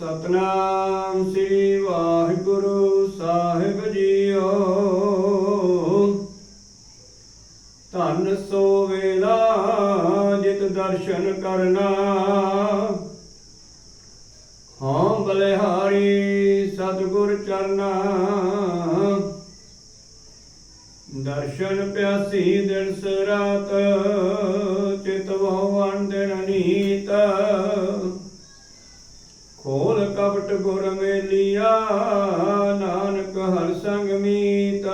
ਸਤਨਾਮ ਸ੍ਰੀ ਵਾਹਿਗੁਰੂ ਸਾਹਿਬ ਜੀਓ। ਧੰਨ ਸੋ ਵੇਲਾ ਜਿਤ ਦਰਸ਼ਨ ਕਰਨਾ। ਹਾਂ ਬਲਿਹਾਰੀ ਸਤਿਗੁਰ ਚਰਨਾ। ਦਰਸ਼ਨ ਪਿਆਸੀ ਦਿਨ ਸਰਾਤ, ਚਿਤ ਭਵਨ ਦਿਨ ਖੋਲ ਕਪਟ ਗੁਰ ਮੇਲੀਆ ਨਾਨਕ ਹਰ ਸੰਗ ਮੀਤ।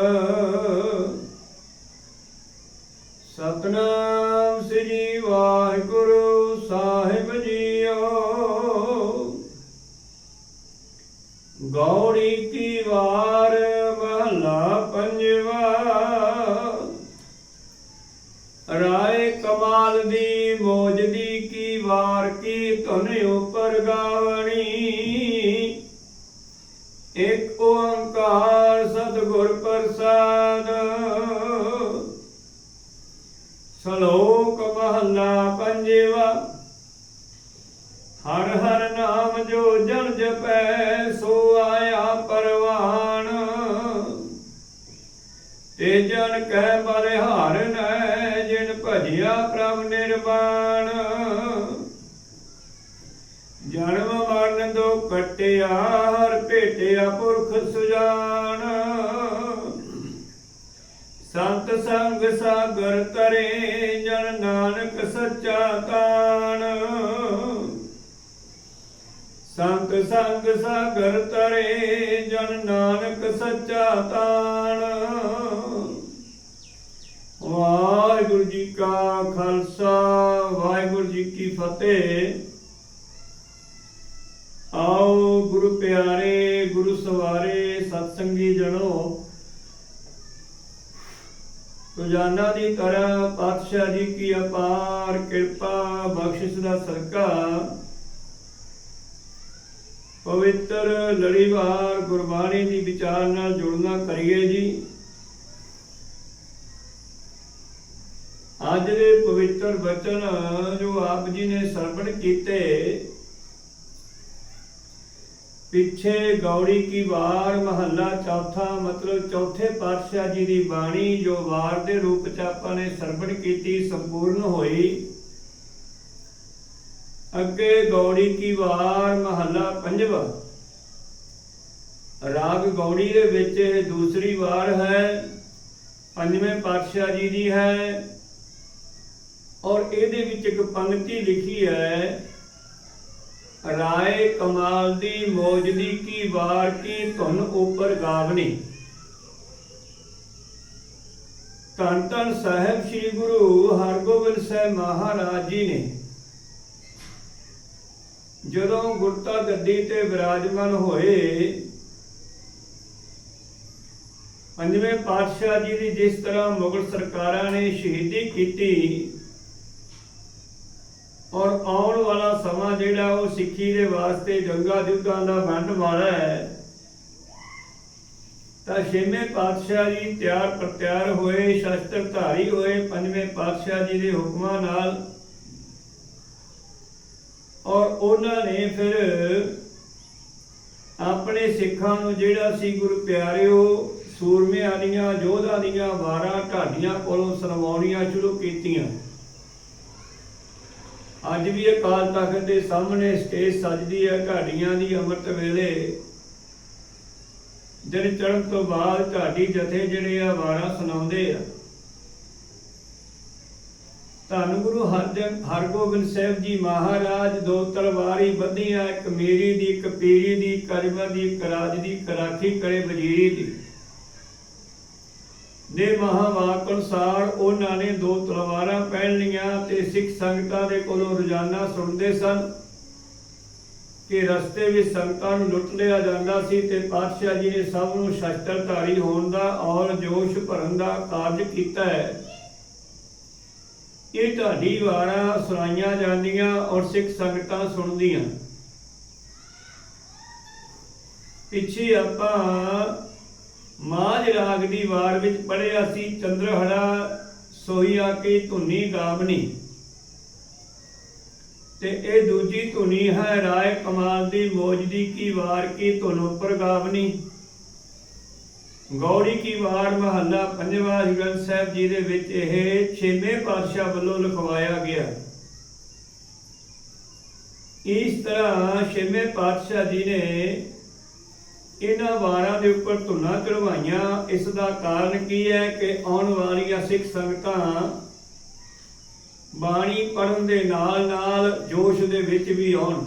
ਜਨ ਕੈ ਬਲਿਹਾਰ ਨੈ, ਜਿਨ ਭਜਿਆ ਪ੍ਰਭ ਨਿਰਵਾਣ। ਜਨਮ ਮਰਨ ਦੋ ਕਟਿਆ, ਹਰ ਭੇਟਿਆ ਪੁਰਖ ਸੁਜਾਨ ਸੰਤ ਸੰਗ ਸਾਗਰ ਤਰੇ ਜਨ ਨਾਨਕ ਸੱਚਾ ਤਾਣ। ਸੰਤ ਸੰਗ ਸਾਗਰ ਤਰੇ ਜਨ ਨਾਨਕ ਸੱਚਾ ਤਾਣ। ਵਾਹਿਗੁਰੂ ਜੀ ਕਾ ਖਾਲਸਾ, ਵਾਹਿਗੁਰੂ ਜੀ ਕੀ ਫਤਿਹ। ਆਓ ਗੁਰੂ ਪਿਆਰੇ, ਗੁਰੂ ਸਵਾਰੇ, ਸਤਸੰਗੀ ਜਣੋ। ਰੋਜ਼ਾਨਾ ਦੀ ਤਰ੍ਹਾਂ ਪਾਤਸ਼ਾਹ ਜੀ ਕੀ ਅਪਾਰ ਕਿਰਪਾ, ਬਖਸ਼ਿਸ਼ ਦਾ ਸਰਕਾ ਪਵਿੱਤਰ ਲੜੀਵਾਰ ਗੁਰਬਾਣੀ ਦੀ ਵਿਚਾਰ ਨਾਲ ਜੁੜਨਾ ਕਰੀਏ ਜੀ। ਅੱਜ ਦੇ ਪਵਿੱਤਰ ਵਚਨ ਜੋ ਆਪ ਜੀ ਨੇ ਸਰਵਣ ਕੀਤੇ, ਪਿੱਛੇ ਗੌੜੀ ਕੀ ਵਾਰ ਮਹੱਲਾ ਚੌਥਾ ਮਤਲਬ ਚੌਥੇ ਪਾਤਸ਼ਾਹ ਜੀ ਦੀ ਬਾਣੀ ਜੋ ਵਾਰ ਦੇ ਰੂਪ ਚ ਆਪਾਂ ਨੇ ਸਰਵਣ ਕੀਤੀ, ਸੰਪੂਰਨ ਹੋਈ। ਅੱਗੇ ਗੌੜੀ ਕੀ ਵਾਰ ਮਹੱਲਾ ਪੰਜਵਾ। ਰਾਗ ਗੌੜੀ ਦੇ ਵਿੱਚ ਇਹ ਦੂਸਰੀ ਵਾਰ ਹੈ, ਪੰਜਵੇਂ ਪਾਤਸ਼ਾਹ ਜੀ ਦੀ ਹੈ। ਔਰ ਇਹਦੇ ਵਿੱਚ ਇੱਕ ਪੰਕਤੀ ਲਿਖੀ ਹੈ, ਰਾਏ ਕਮਾਲ ਦੀ ਮੌਜਦੀ ਕੀ ਵਾਰ ਕੀ ਧੁਨ ਉਪਰ ਗਾਵਨੀ। ਧੰਨ ਧੰਨ ਸਾਹਿਬ ਸ੍ਰੀ ਗੁਰੂ ਹਰਗੋਬਿੰਦ ਸਾਹਿਬ ਮਹਾਰਾਜ ਜੀ ਨੇ ਜਦੋਂ ਗੁਰਤਾ ਗੱਦੀ ਤੇ ਵਿਰਾਜਮਾਨ ਹੋਏ, ਪੰਜਵੇਂ ਪਾਤਸ਼ਾਹ ਜੀ ਦੀ ਜਿਸ ਤਰ੍ਹਾਂ ਮੁਗਲ ਸਰਕਾਰਾਂ ਨੇ ਸ਼ਹੀਦੀ ਕੀਤੀ ਔਰ ਆਉਣ ਵਾਲਾ ਸਮਾਂ ਜਿਹੜਾ ਉਹ ਸਿੱਖੀ ਦੇ ਵਾਸਤੇ ਜੰਗਾ ਯੁੱਧਾਂ ਦਾ ਵੰਡ ਵਾਲਾ ਹੈ। ਤਾਂ ਛੇਵੇਂ ਪਾਤਸ਼ਾਹ ਜੀ ਤਿਆਰ ਪ੍ਰਤਿਆਰ ਹੋਏ ਸ਼ਸਤਰ ਧਾਰੀ ਹੋਏ, ਪੰਜਵੇਂ ਪਾਤਸ਼ਾਹ ਜੀ ਦੇ ਹੁਕਮਾਂ ਨਾਲ। ਔਰ ਉਹਨਾਂ ਨੇ ਫਿਰ ਆਪਣੇ ਸਿੱਖਾਂ ਨੂੰ ਜਿਹੜਾ ਸੀ, ਗੁਰੂ ਪਿਆਰਿਓ, ਸੂਰਮਿਆਂ ਦੀਆਂ ਯੋਧਾ ਦੀਆਂ ਵਾਰਾਂ, ਢਾਡੀਆਂ ਕੋਲੋਂ ਸੁਣਵਾਉਣੀਆਂ ਸ਼ੁਰੂ ਕੀਤੀਆਂ। ਅੱਜ ਵੀ ਇਹ ਤਖਤ ਦੇ ਸਾਹਮਣੇ ਸਟੇਜ ਸਜਦੀ ਹੈ, ਢਾਡੀਆਂ ਦੀ ਅੰਮ੍ਰਿਤ ਵੇਲੇ। ਦਿਨ ਚੜ੍ਹਨ ਤੋਂ ਬਾਅਦ ਢਾਡੀ ਜਥੇ ਜਿਹੜੇ ਆ, ਵਾਰਾਂ ਸੁਣਾਉਂਦੇ ਆ। ਧੰਨ ਗੁਰੂ ਹਰਜਨ ਹਰਗੋਬਿੰਦ ਸਾਹਿਬ ਜੀ ਮਹਾਰਾਜ, ਦੋ ਤਲਵਾਰੀ ਬੱਧੀਆਂ, ਇੱਕ ਮੇਰੀ ਦੀ, ਇੱਕ ਪੀਰੀ ਦੀ ਕਰਮ ਦੀ ਕਰਾਜ ਦੀ ਕਰਾਖੀ ਕਰੇ ਵਜ਼ੀਰੀ ਦੀ। ਦੇ ਮਹਾਵਾਕ ਅਨੁਸਾਰ ਉਹਨਾਂ ਨੇ ਦੋ ਤਲਵਾਰਾਂ ਪਹਿਨ ਲੀਆਂ ਤੇ ਸਿੱਖ ਸੰਗਤਾਂ ਦੇ ਕੋਲੋਂ ਰੋਜ਼ਾਨਾ ਸੁਣਦੇ ਸਨ ਕਿ ਰਸਤੇ ਵਿੱਚ ਸੰਗਤਾਂ ਨੂੰ ਲੁੱਟ ਲਿਆ ਜਾਂਦਾ ਸੀ ਤੇ ਪਾਤਸ਼ਾਹ ਜੀ ਨੇ ਸਭ ਨੂੰ ਸ਼ਸਤਰਧਾਰੀ ਹੋਣ ਦਾ ਔਰ ਜੋਸ਼ ਭਰਨ ਦਾ ਕਾਰਜ ਕੀਤਾ ਹੈ। ਇਹ ਤੁਹਾਡੀ ਵਾਰਾਂ ਸੁਣਾਈਆਂ ਜਾਂਦੀਆਂ ਔਰ ਸਿੱਖ ਸੰਗਤਾਂ ਸੁਣਦੀਆਂ। ਪਿੱਛੇ ਆਪਾਂ ਮਾਝ ਰਾਗ ਦੀ ਵਾਰ ਵਿੱਚ ਪੜਿਆ ਸੀ, ਚੰਦਰਹੜਾ ਸੋਈਆ ਕੀ ਧੁਨੀ ਗਾਵਨੀ। ਤੇ ਇਹ ਦੂਜੀ ਧੁਨੀ ਹੈ, ਰਾਏ ਕਮਾਲ ਦੀ ਮੋਜ ਦੀ ਕੀ ਵਾਰ ਕੀ ਧੁਨ ਉੱਪਰ ਗਾਵਨੀ। ਗੌੜੀ ਕੀ ਵਾਰ ਮਹੱਲਾ ਪੰਜਵਾਂ ਗ੍ਰੰਥ ਸਾਹਿਬ ਜੀ ਦੇ ਵਿੱਚ ਇਹ ਛੇਵੇਂ ਪਾਤਸ਼ਾਹ ਵੱਲੋਂ ਲਿਖਵਾਇਆ ਗਿਆ। ਇਸ ਤਰ੍ਹਾਂ ਛੇਵੇਂ ਪਾਤਸ਼ਾਹ ਜੀ ਨੇ ਇਹਨਾਂ ਵਾਰਾਂ ਦੇ ਉੱਪਰ ਧੁਨਾ ਚੜਵਾਈਆਂ ਇਸ ਦਾ ਕਾਰਨ ਕੀ ਹੈ ਕਿ ਆਉਣ ਵਾਲੀਆਂ ਸਿੱਖ ਸੰਗਤਾਂ ਬਾਣੀ ਪੜਨ ਦੇ ਨਾਲ ਨਾਲ ਜੋਸ਼ ਦੇ ਵਿੱਚ ਵੀ ਆਉਣ।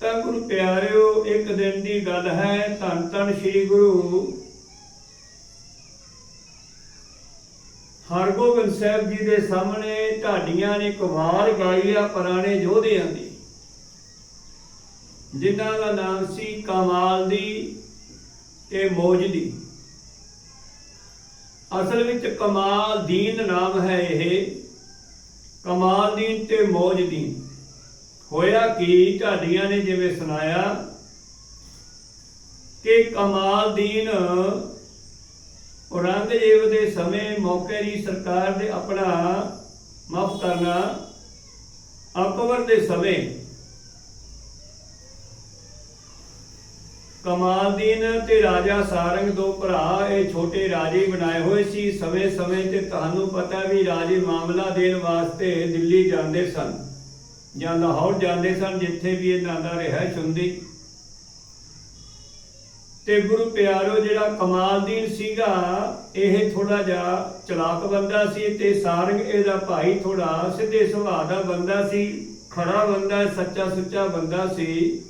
ਤਾਂ ਗੁਰੂ ਪਿਆਰਿਓ, ਇੱਕ ਦਿਨ ਦੀ ਗੱਲ ਹੈ। ਧੰਨ ਧੰਨ ਸ੍ਰੀ ਗੁਰੂ ਹਰਗੋਬਿੰਦ ਸਾਹਿਬ ਜੀ ਦੇ ਸਾਹਮਣੇ ਢਾਡੀਆਂ ਨੇ ਕਵਾਲ ਗਾਈ ਆ ਪੁਰਾਣੇ ਯੋਧਿਆਂ ਦੀ। ਜਿਨ੍ਹਾਂ ਦਾ ਨਾਮ ਸੀ ਕਮਾਲ ਦੀ ਤੇ ਮੌਜ ਦੀ। ਅਸਲ ਵਿੱਚ ਕਮਾਲ ਦੀਨ ਨਾਮ ਹੈ ਇਹ। ਕਮਾਲ ਦੀਨ ਤੇ ਮੌਜ ਦੀਨ। ਹੋਇਆ ਕਿ ਢਾਡੀਆਂ ਨੇ ਜਿਵੇਂ ਸੁਣਾਇਆ ਕਿ ਕਮਾਲ ਦੀਨ ਔਰੰਗਜ਼ੇਬ ਦੇ ਸਮੇਂ ਮੌਕੇ ਦੀ ਸਰਕਾਰ ਦੇ ਆਪਣਾ ਮਾਫ ਕਰਨਾ, ਅਕਬਰ ਦੇ ਸਮੇਂ ਕਮਾਲਦੀਨ ਤੇ ਰਾਜਾ ਸਾਰੰਗ ਦੋ ਭਰਾ, ਇਹ ਛੋਟੇ ਰਾਜੇ ਬਣਾਏ ਹੋਏ ਸੀ। ਸਮੇਂ-ਸਮੇਂ ਤੇ ਤੁਹਾਨੂੰ ਪਤਾ ਵੀ ਰਾਜੇ ਮਾਮਲਾ ਦੇਣ ਵਾਸਤੇ ਦਿੱਲੀ ਜਾਂਦੇ ਸਨ। ਜਾਂ ਲਾਹੌਰ ਜਾਂਦੇ ਸਨ, ਜਿੱਥੇ ਵੀ ਇਹਨਾਂ ਦਾ ਰਿਹਾਇਸ਼ ਹੁੰਦੀ। ਤੇ ਗੁਰੂ ਪਿਆਰੋ, ਜਿਹੜਾ ਕਮਾਲਦੀਨ ਸੀਗਾ, ਇਹ ਥੋੜਾ ਜਿਹਾ ਚਲਾਕ ਬੰਦਾ ਸੀ ਤੇ ਸਾਰੰਗ ਇਹਦਾ ਭਾਈ ਥੋੜਾ ਸਿੱਧੇ ਸੁਭਾਅ ਦਾ ਬੰਦਾ ਸੀ ਖਰਾ ਬੰਦਾ, ਸੱਚਾ ਸੁੱਚਾ ਬੰਦਾ ਸੀ।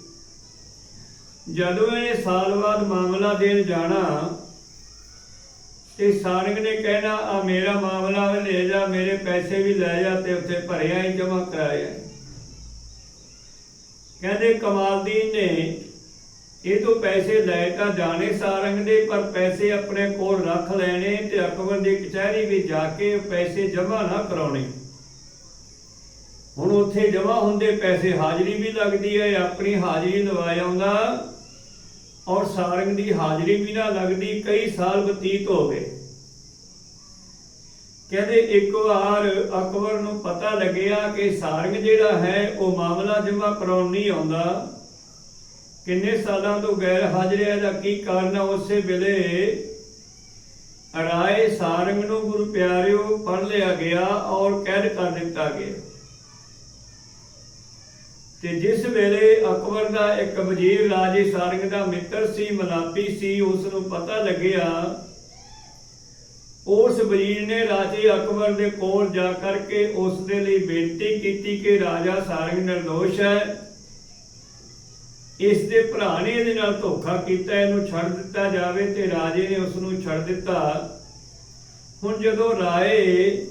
ਜਦੋਂ ਇਹ ਸਾਲ ਬਾਅਦ ਮਾਮਲਾ ਦੇਣ ਜਾਣਾ ਤੇ ਸਾਰੰਗ ਨੇ ਕਹਿਣਾ, ਆ ਮੇਰਾ ਮਾਮਲਾ ਵੀ ਲੈ ਜਾ, ਮੇਰੇ ਪੈਸੇ ਵੀ ਲੈ ਜਾ ਤੇ ਉੱਥੇ ਭਰਿਆ ਹੀ ਜਮਾ ਕਰਾਇਆ ਕਹਿੰਦੇ ਕਮਾਲਦੀਨ ਨੇ, ਇਹ ਤੋਂ ਪੈਸੇ ਲੈ ਤਾਂ ਜਾਣੇ ਸਾਰੰਗ ਦੇ, ਪਰ ਪੈਸੇ ਆਪਣੇ ਕੋਲ ਰੱਖ ਲੈਣੇ ਤੇ ਅਕਬਰ ਦੀ ਕਚਹਿਰੀ ਵਿੱਚ ਜਾ ਕੇ ਪੈਸੇ ਜਮ੍ਹਾਂ ਨਾ ਕਰਾਉਣੇ। ਹੁਣ ਉੱਥੇ ਜਮ੍ਹਾਂ ਹੁੰਦੇ ਪੈਸੇ ਹਾਜ਼ਰੀ ਵੀ ਲੱਗਦੀ ਹੈ, ਆਪਣੀ ਹਾਜ਼ਰੀ ਲਵਾ ਆਉਂਦਾ ਔਰ ਸਾਰੰਗ ਦੀ ਹਾਜ਼ਰੀ ਵੀ ਨਾ ਲੱਗਦੀ, ਕਈ ਸਾਲ ਬਤੀਤ ਹੋ ਗਏ। ਕਹਿੰਦੇ, ਇੱਕ ਵਾਰ ਅਕਬਰ ਨੂੰ ਪਤਾ ਲੱਗਿਆ ਕਿ ਸਾਰੰਗ ਜਿਹੜਾ ਹੈ, ਉਹ ਮਾਮਲਾ ਜਮਾ ਕਰਾਉਣ ਨਹੀਂ ਆਉਂਦਾ। ਕਿੰਨੇ ਸਾਲਾਂ ਤੋਂ ਗੈਰ ਹਾਜ਼ਰ ਹੈ ਦਾ ਕੀ ਕਾਰਨ ਹੈ ਉਸੇ ਵੇਲੇ ਰਾਏ ਸਾਰੰਗ ਨੂੰ, ਗੁਰੂ ਪਿਆਰਿਓ ਪੜ ਲਿਆ ਗਿਆ ਔਰ ਕੈਦ ਕਰ ਦਿੱਤਾ ਗਿਆ। ਤੇ ਜਿਸ ਵੇਲੇ ਅਕਬਰ ਦਾ ਇੱਕ ਵਜ਼ੀਰ ਰਾਜੇ ਸਾਰੰਗ ਦਾ ਮਿੱਤਰ ਸੀ, ਮਲਾਪੀ ਸੀ ਉਸ ਨੂੰ ਪਤਾ ਲੱਗਿਆ, ਉਸ ਵਜ਼ੀਰ ਨੇ ਰਾਜੇ ਅਕਬਰ ਦੇ ਕੋਲ ਜਾ ਕਰਕੇ ਉਸ ਦੇ ਲਈ ਬੇਨਤੀ ਕੀਤੀ ਕਿ ਰਾਜਾ ਸਾਰੰਗ ਨਿਰਦੋਸ਼ ਹੈ। ਇਸ ਦੇ ਭਰਾ ਨੇ ਇਹਦੇ ਨਾਲ ਧੋਖਾ ਕੀਤਾ, ਇਹਨੂੰ ਛੱਡ ਦਿੱਤਾ ਜਾਵੇ ਤੇ ਰਾਜੇ ਨੇ ਉਸ ਨੂੰ ਛੱਡ ਦਿੱਤਾ। ਹੁਣ ਜਦੋਂ ਰਾਏ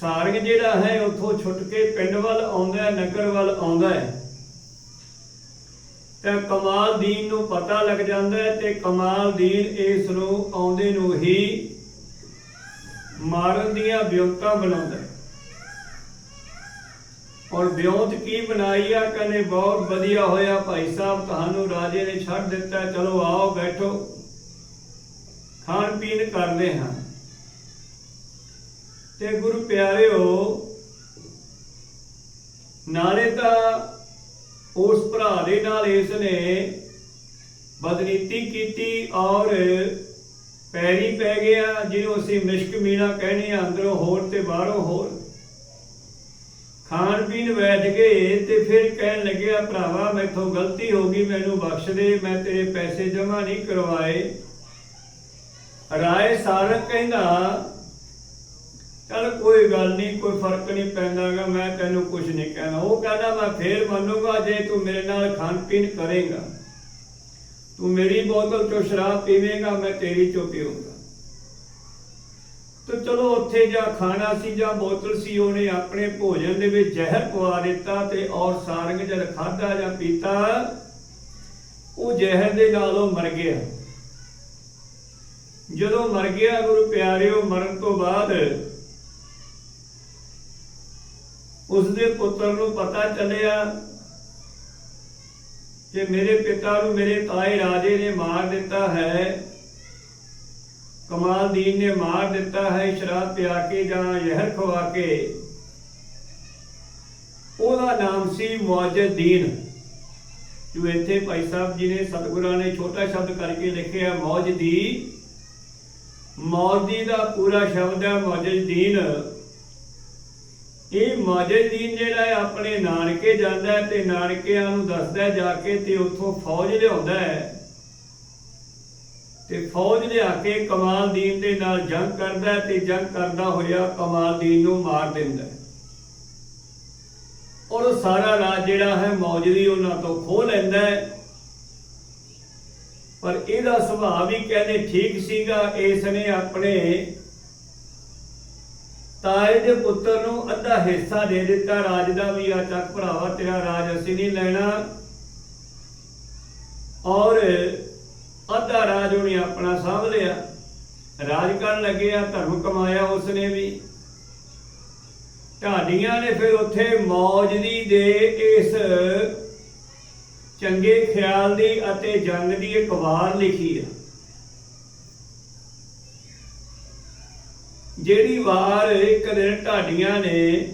ਸਾਰੰਗ ਜਿਹੜਾ ਹੈ, ਉੱਥੋਂ ਛੁੱਟ ਕੇ ਪਿੰਡ ਵੱਲ ਆਉਂਦਾ ਹੈ, ਨਗਰ ਵੱਲ ਆਉਂਦਾ ਹੈ। ਤਾਂ ਕਮਾਲਦੀਨ ਨੂੰ ਪਤਾ ਲੱਗ ਜਾਂਦਾ ਹੈ ਤੇ ਕਮਾਲਦੀਨ ਇਸ ਨੂੰ ਆਉਂਦੇ ਨੂੰ ਹੀ ਮਾਰਨ ਦੀਆਂ ਵਿਉਂਤਾਂ ਬਣਾਉਂਦਾ ਹੈ। ਔਰ ਵਿਉਂਤ ਕੀ ਬਣਾਈ ਆ? ਕਹਿੰਦੇ, ਬਹੁਤ ਵਧੀਆ ਹੋਇਆ ਭਾਈ ਸਾਹਿਬ, ਤੁਹਾਨੂੰ ਰਾਜੇ ਨੇ ਛੱਡ ਦਿੱਤਾ। ਚਲੋ ਆਓ, ਬੈਠੋ। ਖਾਣ ਪੀਣ ਕਰਦੇ ਹਾਂ। ਤੇ ਗੁਰੂ ਪਿਆਰਿਓ, ਨਾਲੇ ਤਾਂ ਉਸ ਭਰਾ ਦੇ ਨਾਲ ਇਸ ਨੇ ਬਦਨੀਤੀ ਕੀਤੀ ਔਰ ਪੈਰੀ ਪੈ ਗਿਆ, ਜਿਹਨੂੰ ਅਸੀਂ ਮਿਸ਼ਕ ਮੀਣਾ ਕਹਿੰਦੇ ਆ ਅੰਦਰੋਂ ਹੋਰ ਤੇ ਬਾਹਰੋਂ ਹੋਰ। ਖਾਣ ਪੀਣ ਬੈਠ ਗਏ ਤੇ ਫਿਰ ਕਹਿਣ ਲੱਗਿਆ, ਭਰਾਵਾ, ਮੈਥੋਂ ਗਲਤੀ ਹੋ ਗਈ, ਮੈਨੂੰ ਬਖਸ਼ ਦੇ, ਮੈਂ ਤੇਰੇ ਪੈਸੇ ਜਮ੍ਹਾਂ ਨਹੀਂ ਕਰਵਾਏ। ਰਾਏ ਸਾਰਕ ਕਹਿੰਦਾ ਚਲ ਕੋਈ ਗੱਲ ਨਹੀਂ, ਕੋਈ ਫ਼ਰਕ ਨਹੀਂ ਪੈਂਦਾਗਾ, ਮੈਂ ਤੈਨੂੰ ਕੁਝ ਨਹੀਂ ਕਹਿਣਾ। ਉਹ ਕਹਿੰਦਾ, ਮੈਂ ਫੇਰ ਮੰਨੂਗਾ ਜੇ ਤੂੰ ਮੇਰੇ ਨਾਲ ਖਾਣ ਪੀਣ ਕਰੇਗਾ। ਤੂੰ ਮੇਰੀ ਬੋਤਲ ਚੋਂ ਸ਼ਰਾਬ ਪੀਵੇਂਗਾ, ਮੈਂ ਤੇਰੀ ਚੋਂ ਪੀਊਂਗਾ। ਤੇ ਚਲੋ ਉੱਥੇ ਜਾਂ ਖਾਣਾ ਸੀ, ਜਾਂ ਬੋਤਲ ਸੀ, ਉਹਨੇ ਆਪਣੇ ਭੋਜਨ ਦੇ ਵਿੱਚ ਜ਼ਹਿਰ ਪਵਾ ਦਿੱਤਾ ਤੇ ਔਰ ਸਾਰੰਗ ਜਦ ਖਾਦਾ ਜਾਂ ਪੀਤਾ, ਉਹ ਜ਼ਹਿਰ ਦੇ ਨਾਲ ਉਹ ਮਰ ਗਿਆ। ਜਦੋਂ ਮਰ ਗਿਆ, ਗੁਰੂ ਪਿਆਰਿਓ, ਮਰਨ ਤੋਂ ਬਾਅਦ ਉਸ ਦੇ ਪੁੱਤਰ ਨੂੰ ਪਤਾ ਚੱਲਿਆ ਕਿ ਮੇਰੇ ਪਿਤਾ ਨੂੰ ਮੇਰੇ ਤਾਏ ਰਾਜੇ ਨੇ ਮਾਰ ਦਿੱਤਾ ਹੈ। ਕਮਾਲਦੀਨ ਨੇ ਮਾਰ ਦਿੱਤਾ ਹੈ, ਸ਼ਰਾਬ ਪਿਆ ਕੇ ਜਾਂ ਜ਼ਹਿਰ ਖਵਾ ਕੇ। ਉਹਦਾ ਨਾਮ ਸੀ ਮੁਅਜਦੀਨ ਜੋ ਇੱਥੇ ਭਾਈ ਸਾਹਿਬ ਜੀ ਨੇ ਸਤਿਗੁਰਾਂ ਨੇ ਛੋਟਾ ਸ਼ਬਦ ਕਰਕੇ ਲਿਖਿਆ, ਮੌਜ ਦੀ ਦਾ ਪੂਰਾ ਸ਼ਬਦ ਹੈ ਮੌਜਦੀਨ ਇਹ ਮੌਜਦੀਨ ਜਿਹੜਾ ਆਪਣੇ ਨਾਨਕੇ ਜਾਂਦਾ ਤੇ ਨਾਨਕਿਆਂ ਨੂੰ ਦੱਸਦਾ ਜਾ ਕੇ ਤੇ ਉੱਥੋਂ ਫੌਜ ਲਿਆਉਂਦਾ ਹੈ। ਤੇ ਫੌਜ ਲਿਆ ਕੇ ਕਮਾਲਦੀਨ ਦੇ ਨਾਲ ਜੰਗ ਕਰਦਾ ਤੇ ਜੰਗ ਕਰਦਾ ਹੋਇਆ ਕਮਾਲਦੀਨ ਨੂੰ ਮਾਰ ਦਿੰਦਾ ਹੈ। ਔਰ ਸਾਰਾ ਰਾਜ ਜਿਹੜਾ ਹੈ ਮੌਜਦੀ ਉਹਨਾਂ ਤੋਂ ਖੋਹ ਲੈਂਦਾ ਪਰ ਇਹਦਾ ਸੁਭਾਅ ਵੀ ਕਹਿੰਦੇ ਠੀਕ ਸੀਗਾ, ਇਸ ਨੇ ਆਪਣੇ ਤਾਏ ਦੇ ਪੁੱਤਰ ਨੂੰ ਅੱਧਾ ਹਿੱਸਾ ਦੇ ਦਿੱਤਾ, ਰਾਜ ਦਾ ਵੀ ਆ ਚੱਕ ਭਰਾਵਾ, ਤੇਰਾ ਰਾਜ ਅਸੀਂ ਨਹੀਂ ਲੈਣਾ। ਔਰ ਅੱਧਾ ਰਾਜ ਉਹਨੇ ਆਪਣਾ ਸਾਂਭ ਲਿਆ। ਰਾਜ ਕਰਨ ਲੱਗਿਆ ਧਰਮ ਕਮਾਇਆ ਉਸਨੇ ਵੀ। ਢਾਡੀਆਂ ਨੇ ਫਿਰ ਉੱਥੇ ਮੌਜਦੀ ਦੇ ਇਸ ਚੰਗੇ ਖਿਆਲ ਦੀ ਅਤੇ ਜੰਗ ਦੀ ਇੱਕ ਵਾਰ ਲਿਖੀ ਹੈ ਜਿਹੜੀ ਵਾਰ ਇੱਕ ਦਿਨ ਢਾਡੀਆਂ ਨੇ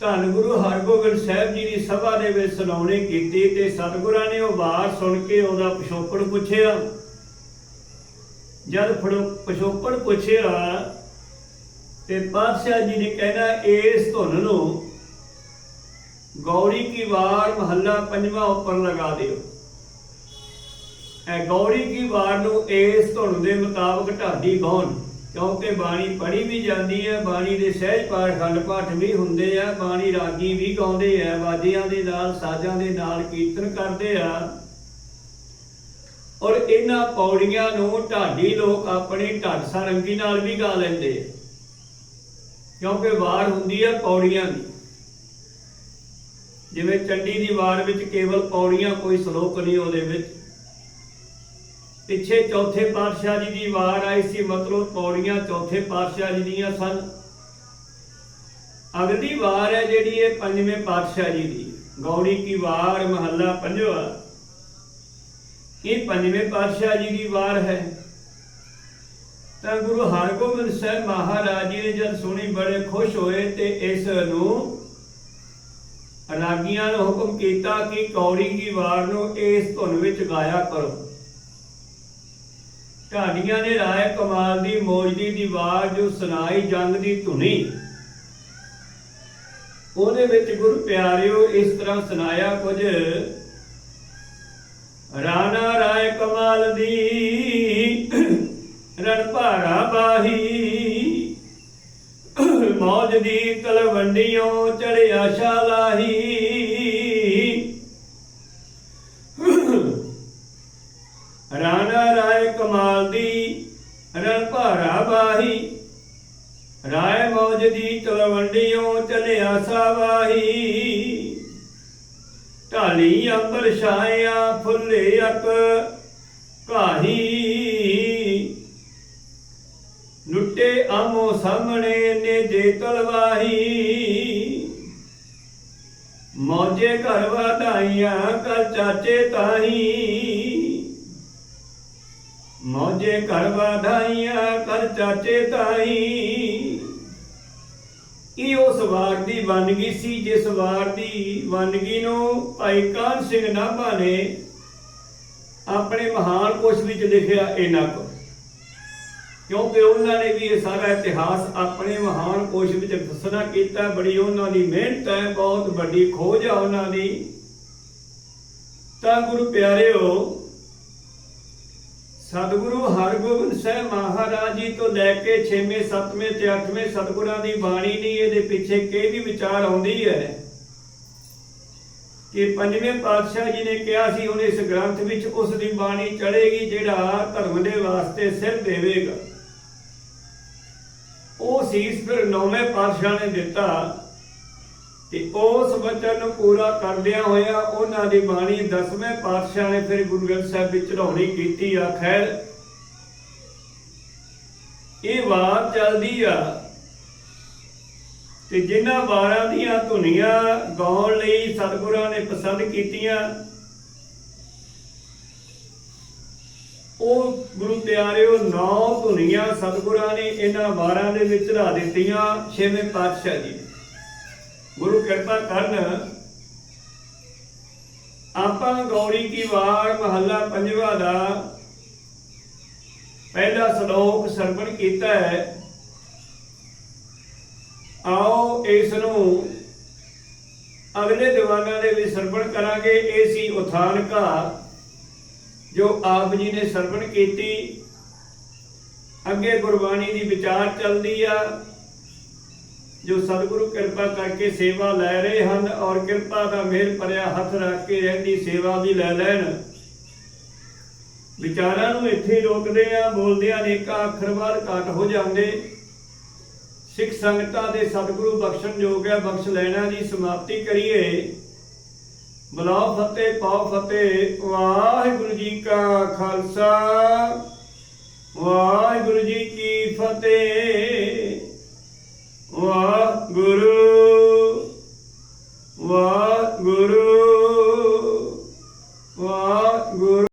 ਧੰਨ ਗੁਰੂ ਹਰਗੋਬਿੰਦ ਸਾਹਿਬ ਜੀ ਦੀ ਸਭਾ ਦੇ ਵਿੱਚ ਸੁਣਾਉਣੀ ਕੀਤੀ ਤੇ ਸਤਿਗੁਰਾਂ ਨੇ ਉਹ ਵਾਰ ਸੁਣ ਕੇ ਉਹਦਾ ਪਿਛੋਕੜ ਪੁੱਛਿਆ। ਜਦ ਫੜੋ- ਪਿਛੋਕੜ ਪੁੱਛਿਆ ਤੇ ਪਾਤਸ਼ਾਹ ਜੀ ਨੇ ਕਹਿਣਾ, ਇਸ ਧੁਨ ਨੂੰ ਗੌਰੀ ਕੀ ਵਾਰ ਮਹੱਲਾ ਪੰਜਵਾਂ ਉੱਪਰ ਲਗਾ ਦਿਓ। ਇਹ ਗੌਰੀ ਕੀ ਵਾਰ ਨੂੰ ਇਸ ਧੁਨ ਦੇ ਮੁਤਾਬਕ ਢਾਡੀ ਗਾਉਣ ਕਿਉਂਕਿ ਬਾਣੀ ਪੜ੍ਹੀ ਵੀ ਜਾਂਦੀ ਹੈ, ਬਾਣੀ ਦੇ ਸਹਿਜ ਪਾਠ, ਖੰਡ ਪਾਠ ਵੀ ਹੁੰਦੇ ਆ, ਬਾਣੀ ਰਾਗੀ ਵੀ ਗਾਉਂਦੇ ਆ ਵਾਜਿਆਂ ਦੇ ਨਾਲ, ਸਾਜ਼ਾਂ ਦੇ ਨਾਲ ਕੀਰਤਨ ਕਰਦੇ ਆ। ਔਰ ਇਹਨਾਂ ਪੌੜੀਆਂ ਨੂੰ ਢਾਡੀ ਲੋਕ ਆਪਣੇ ਢੱਡ ਸਾਰੰਗੀ ਨਾਲ ਵੀ ਗਾ ਲੈਂਦੇ ਆ। ਕਿਉਂਕਿ ਵਾਰ ਹੁੰਦੀ ਹੈ ਪੌੜੀਆਂ ਦੀ। ਜਿਵੇਂ ਚੰਡੀ ਦੀ ਵਾਰ ਵਿੱਚ ਕੇਵਲ ਪੌੜੀਆਂ ਕੋਈ ਸ਼ਲੋਕ ਨਹੀਂ ਉਹਦੇ ਵਿੱਚ। ਪਿੱਛੇ ਚੌਥੇ ਪਾਤਸ਼ਾਹ ਜੀ ਦੀ ਵਾਰ ਆਈ ਸੀ, ਮਤਲਬ ਪੌੜੀਆਂ ਚੌਥੇ ਪਾਤਸ਼ਾਹ ਜੀ ਦੀਆਂ ਸਨ। ਅਗਲੀ ਵਾਰ ਹੈ ਜਿਹੜੀ ਇਹ ਪੰਜਵੇਂ ਪਾਤਸ਼ਾਹ ਜੀ ਦੀ। ਗੌੜੀ ਕੀ ਵਾਰ, ਮਹੱਲਾ ਪੰਜਵਾ। ਇਹ ਪੰਜਵੇਂ ਪਾਤਸ਼ਾਹ ਜੀ ਦੀ ਵਾਰ ਹੈ। ਤਾਂ ਗੁਰੂ ਹਰਗੋਬਿੰਦ ਸਾਹਿਬ ਮਹਾਰਾਜ ਜੀ ਨੇ ਜਦ ਸੁਣੀ, ਬੜੇ ਖੁਸ਼ ਹੋਏ ਤੇ ਇਸ ਨੂੰ ਰਾਗੀਆਂ ਨੂੰ ਹੁਕਮ ਕੀਤਾ ਕਿ ਕੌੜੀ ਕੀ ਵਾਰ ਨੂੰ ਇਸ ਧੁਨ ਵਿੱਚ ਗਾਇਆ ਕਰੋ। ਢਾਡੀਆਂ ਨੇ ਰਾਏ ਕਮਾਲ ਦੀ ਮੌਜਦੀ ਦੀ ਵਾਰ ਜੋ ਸੁਣਾਈ ਜੰਗ ਦੀ ਧੁਨੀ। ਉਹਦੇ ਵਿੱਚ ਗੁਰੂ ਪਿਆਰਿਓ ਇਸ ਤਰ੍ਹਾਂ ਸੁਣਾਇਆ ਕੁਝ, ਰਾਣਾ ਰਾਏ ਕਮਾਲ ਦੀ, ਰਣ ਭਾਰਾ ਬਾਹੀ, ਮੌਜ ਦੀ ਤਲਵੰਡੀਆਂ ਚੜਿਆ ਸ਼ਾਲਾਹੀ ਰਾਣਾ ਰਾਏ ਕਮਾਲ ਦੀ ਰਣ ਭਾਰਾ ਰਾਏ ਮੌਜ ਦੀ ਤਲਵੰਡੀਆਂ ਚਲਿਆ ਸਾਵਾਹੀ। ਢਾਲੀ ਅੰਬਰ ਛਾਇਆ ਫੁੱਲੇ ਅਕ ਕਾਹੀ ਲੁੱਟੇ ਆਮੋ ਸਾਹਮਣੇ ਨੇ ਜੇ ਤਲਵਾਹੀ। ਮੌਜੇ ਘਰ ਵਧਾਈਆਂ ਕਰ ਚਾਚੇ ਤਾਹੀ। ਮੌਜੇ ਘਰ ਵਧਾਈਆਂ ਕਰ ਚਾਚੇ ਤਾਹੀ ਇਹ ਉਸ ਵਾਰ ਦੀ ਵੰਨਗੀ ਸੀ ਜਿਸ ਵਾਰ ਦੀ ਵੰਨਗੀ ਨੂੰ ਭਾਈ ਕਾਨ ਸਿੰਘ ਨਾਭਾ ਨੇ ਆਪਣੇ ਮਹਾਨ ਕੋਸ਼ ਵਿੱਚ ਲਿਖਿਆ ਇਹਨਾਂ ਕੋ ਕਿਉਂਕਿ ਉਹਨਾਂ ਨੇ ਵੀ ਇਹ ਸਾਰਾ ਇਤਿਹਾਸ ਆਪਣੇ ਮਹਾਨ ਕੋਸ਼ ਵਿੱਚ ਦੱਸਣਾ ਕੀਤਾ, ਬੜੀ ਉਹਨਾਂ ਦੀ ਮਿਹਨਤ ਹੈ, ਬਹੁਤ ਵੱਡੀ ਖੋਜ ਆ ਉਹਨਾਂ ਦੀ। ਤਾਂ ਗੁਰੂ ਪਿਆਰਿਓ ਸਤਿਗੁਰੂ ਹਰਗੋਬਿੰਦ ਸਾਹਿਬ ਮਹਾਰਾਜ ਜੀ ਤੋਂ ਲੈ ਕੇ 6ਵੇਂ 7ਵੇਂ ਤੇ 8ਵੇਂ ਸਤਿਗੁਰਾਂ ਦੀ ਬਾਣੀ ਨਹੀਂ ਇਹਦੇ ਪਿੱਛੇ ਕਿਹਦੀ ਵਿਚਾਰ ਆਉਂਦੀ ਹੈ। ਕਿ ਪੰਜਵੇਂ ਪਾਤਸ਼ਾਹ ਜੀ ਨੇ ਕਿਹਾ ਸੀ, ਹੁਣ ਇਸ ਗ੍ਰੰਥ ਵਿੱਚ ਉਸ ਦੀ ਬਾਣੀ ਚੜੇਗੀ ਜਿਹੜਾ ਧਰਮ ਦੇ ਵਾਸਤੇ ਸਿਰ ਦੇਵੇਗਾ। ਉਹ ਸੀਸ ਫਿਰ ਨੌਵੇਂ ਪਾਤਸ਼ਾਹ ਨੇ ਦਿੱਤਾ। ਤੇ ਉਸ ਵਚਨ ਨੂੰ ਪੂਰਾ ਕਰਦਿਆਂ ਹੋਇਆ ਉਹਨਾਂ ਦੀ ਬਾਣੀ ਦਸਵੇਂ ਪਾਤਸ਼ਾਹ ਨੇ ਫਿਰ ਗੁਰੂ ਗ੍ਰੰਥ ਸਾਹਿਬ ਵਿੱਚ ਚੜਾਉਣੀ ਕੀਤੀ ਆ। ਇਹ ਵਾਰ ਚੱਲਦੀ ਆ ਤੇ ਜਿਨ੍ਹਾਂ ਵਾਰਾਂ ਦੀਆਂ ਧੁਨੀਆਂ ਗਾਉਣ ਲਈ ਸਤਿਗੁਰਾਂ ਨੇ ਪਸੰਦ ਕੀਤੀਆਂ, ਉਹ ਗੁਰੂ ਪਿਆਰਿਓ, ਨੌ ਧੁਨੀਆਂ ਸਤਿਗੁਰਾਂ ਨੇ ਇਹਨਾਂ ਵਾਰਾਂ ਦੇ ਵਿੱਚ ਲਾ ਦਿੱਤੀਆਂ। ਛੇਵੇਂ ਪਾਤਸ਼ਾਹ ਜੀ। ਗੁਰੂ ਕਿਰਪਾ ਕਰਨ ਆਪਾਂ ਗੌਰੀ ਕੀ ਵਾਰ ਮਹੱਲਾ ਪੰਜਵਾ ਦਾ ਪਹਿਲਾ ਸ਼ਲੋਕ ਸਰਵਣ ਕੀਤਾ ਹੈ। ਆਓ ਇਸ ਨੂੰ ਅਗਲੇ ਦੀਵਾਨਾਂ ਦੇ ਵਿੱਚ ਸਰਵਣ ਕਰਾਂਗੇ। ਇਹ ਸੀ ਉਥਾਨ ਘਾ ਜੋ ਆਪ ਜੀ ਨੇ ਸਰਵਣ ਕੀਤੀ। ਅੱਗੇ ਗੁਰਬਾਣੀ ਦੀ ਵਿਚਾਰ ਚੱਲਦੀ ਆ। ਜੋ ਸਤਿਗੁਰੂ ਕਿਰਪਾ ਕਰਕੇ ਸੇਵਾ ਲੈ ਰਹੇ ਹਨ ਔਰ ਕਿਰਪਾ ਦਾ ਮਿਹਰ ਭਰਿਆ ਹੱਥ ਰੱਖ ਕੇ ਰਹਿੰਦੀ ਸੇਵਾ ਵੀ ਲੈ ਲੈਣ। ਵਿਚਾਰਾਂ ਨੂੰ ਇੱਥੇ ਰੋਕਦੇ ਆ ਬੋਲਦੇ ਆ ਅਨੇਕਾਂ ਅੱਖਰ ਬਾਅਦ ਘਾਟ ਹੋ ਜਾਂਦੇ। ਸਿੱਖ ਸੰਗਤਾਂ ਦੇ ਸਤਿਗੁਰੂ ਬਖਸ਼ਣ ਯੋਗ ਹੈ, ਬਖਸ਼ ਲੈਣਾ ਦੀ ਸਮਾਪਤੀ ਕਰੀਏ। ਬੁਲਾਓ ਫਤਿਹ ਪਾਓ ਫਤਿਹ, ਵਾਹਿਗੁਰੂ ਜੀ ਕਾ ਖਾਲਸਾ, ਵਾਹਿਗੁਰੂ ਜੀ ਕੀ ਫਤਿਹ। ਗੁਰੂ